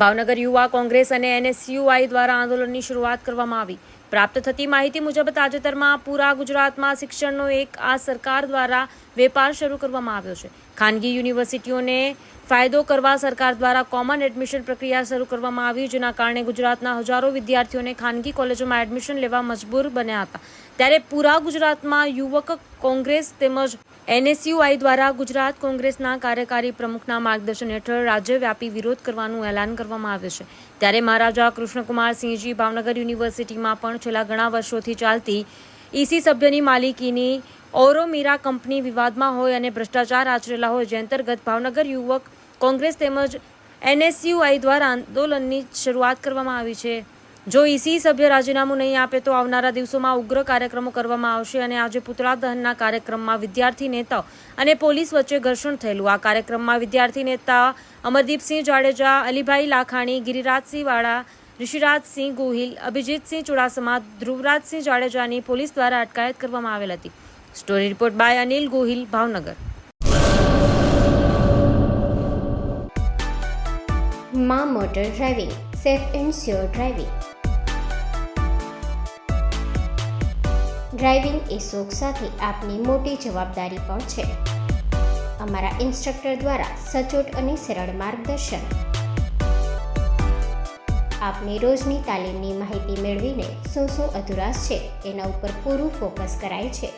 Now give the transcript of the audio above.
ભાવનગર યુવા કોંગ્રેસ અને એનએસયુઆઈ દ્વારા આંદોલનની શરૂઆત કરવામાં આવી. પ્રાપ્ત થતી માહિતી મુજબ તાજેતરમાં પૂરા ગુજરાતમાં શિક્ષણનો એક આ સરકાર દ્વારા વેપાર શરૂ કરવામાં આવ્યો છે. ખાનગી યુનિવર્સિટીઓને ફાયદો કરવા સરકાર દ્વારા કોમન એડમિશન પ્રક્રિયા શરૂ કરવામાં આવી, જેના કારણે ગુજરાતના હજારો વિદ્યાર્થીઓને ખાનગી કોલેજોમાં એડમિશન લેવા મજબૂર બન્યા હતા. ત્યારે પૂરા ગુજરાતમાં યુવક કોંગ્રેસ તેમજ એનએસયુઆઈ દ્વારા ગુજરાત કોંગ્રેસના કાર્યકારી પ્રમુખના માર્ગદર્શન હેઠળ રાજ્યવ્યાપી વિરોધ કરવાનું એલાન કરવામાં આવ્યું છે. ત્યારે મહારાજા કૃષ્ણકુમાર સિંહજી ભાવનગર યુનિવર્સિટીમાં પણ છેલ્લા ઘણા વર્ષોથી ચાલતી ઈસી સભ્યની માલિકીની ઓરોમીરા કંપની વિવાદમાં હોય અને ભ્રષ્ટાચાર આચરેલા હોય, જે અંતર્ગત ભાવનગર યુવક કોંગ્રેસ તેમજ એનએસયુઆઈ દ્વારા આંદોલનની શરૂઆત કરવામાં આવી છે. જો ઈસી સભ્ય રાજીનામું નહીં આપે તો આવનારા દિવસોમાં ઉગ્ર કાર્યક્રમો કરવામાં આવશે અને આજે પુતળા દહનના કાર્યક્રમમાં વિદ્યાર્થી નેતાઓ અને પોલીસ વચ્ચે ઘર્ષણ થયેલું. આ કાર્યક્રમમાં વિદ્યાર્થી નેતા અમરદીપસિંહ જાડેજા, અલીભાઈ લાખાણી ગિરિરાજસિંહ વાળા ઋષિરાજસિંહ ગોહિલ, અભિજીતસિંહ ચુડાસમા, ધ્રુવરાજસિંહ જાડેજાની પોલીસ દ્વારા અટકાયત કરવામાં આવેલ હતી. Story report by Anil Gohil, Bhavnagar. માં motor driving, safe and sure driving. Driving એ શોખ સાથે આપની મોટી જવાબદારી પણ છે. અમારા ઇન્સ્ટ્રક્ટર દ્વારા સચોટ અને સરળ માર્ગદર્શન. આપની રોજની તાલીમની માહિતી મેળવીને શું શું અધુરાશ છે, એના ઉપર પૂરું ફોકસ કરાય છે.